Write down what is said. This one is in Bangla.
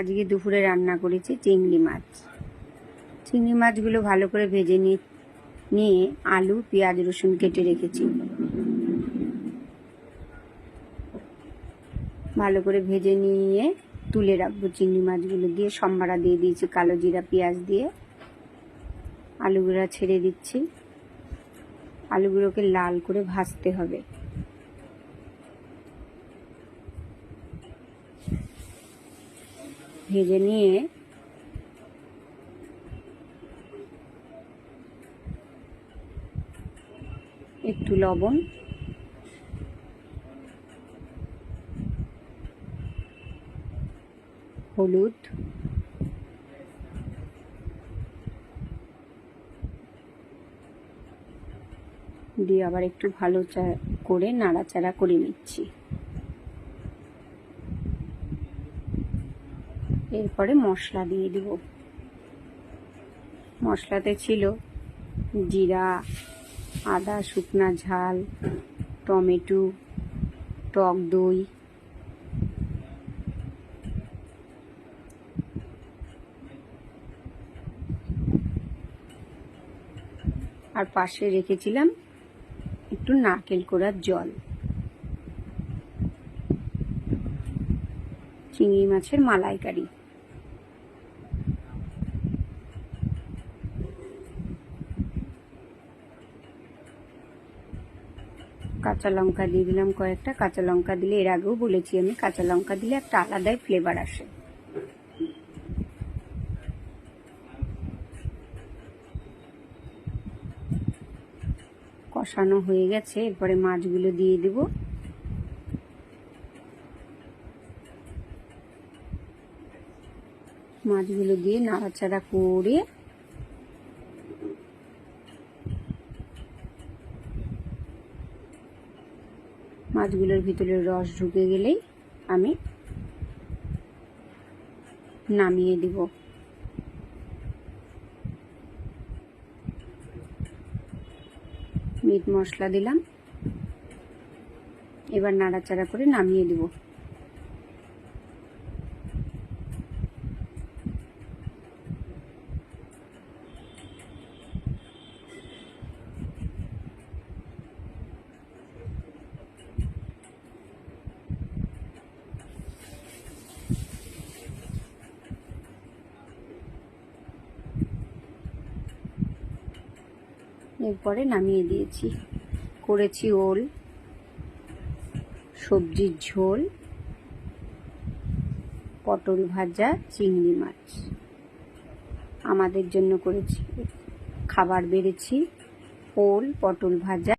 আজকে দুপুরে রান্না করেছি চিংড়ি মাছ। চিংড়ি মাছগুলো ভালো করে ভেজে নিয়ে আলু, পেঁয়াজ, রসুন কেটে রেখেছি। ভালো করে ভেজে নিয়ে তুলে রাখব চিংড়ি মাছগুলো দিয়ে। সম্বারা দিয়ে দিয়েছি, কালো জিরা, পেঁয়াজ দিয়ে। আলুগুলো ছেড়ে দিচ্ছি। আলুগুলোকে লাল করে ভাজতে হবে। ভেজে নিয়ে একটু লবণ হলুদ দিয়ে আবার একটু ভালো করে নাড়াচাড়া করে নিচ্ছি। এরপরে মশলা দিয়ে দিব। মশলাতে ছিল জিরা, আদা, শুকনা ঝাল, টমেটো, টক দই। আর পাশে রেখেছিলাম একটু নারকেল কোড়ার জল। চিংড়ি মাছের মালাইকারি। কাঁচা লঙ্কা দিয়ে দিলাম কয়েকটা। কাঁচা লঙ্কা দিলে এর আগেও বলেছি আমি, কাঁচা লঙ্কা দিলে একটা আলাদাই ফ্লেভার আসে। কষানো হয়ে গেছে, এরপরে মাছগুলো দিয়ে দেব। মাছগুলো দিয়ে নাড়াচাড়া করে মাছগুলোর ভিতরে রস ঢুকে গেলেই আমি নামিয়ে দিব। মিট মশলা দিলাম। এবার নাড়াচাড়া করে নামিয়ে দিব। এরপরে নামিয়ে দিয়েছি। করেছি ওল, সবজির ঝোল, পটল ভাজা, চিংড়ি মাছ। আমাদের জন্য করেছি, খাবার বেড়েছি, ওল, পটল ভাজা।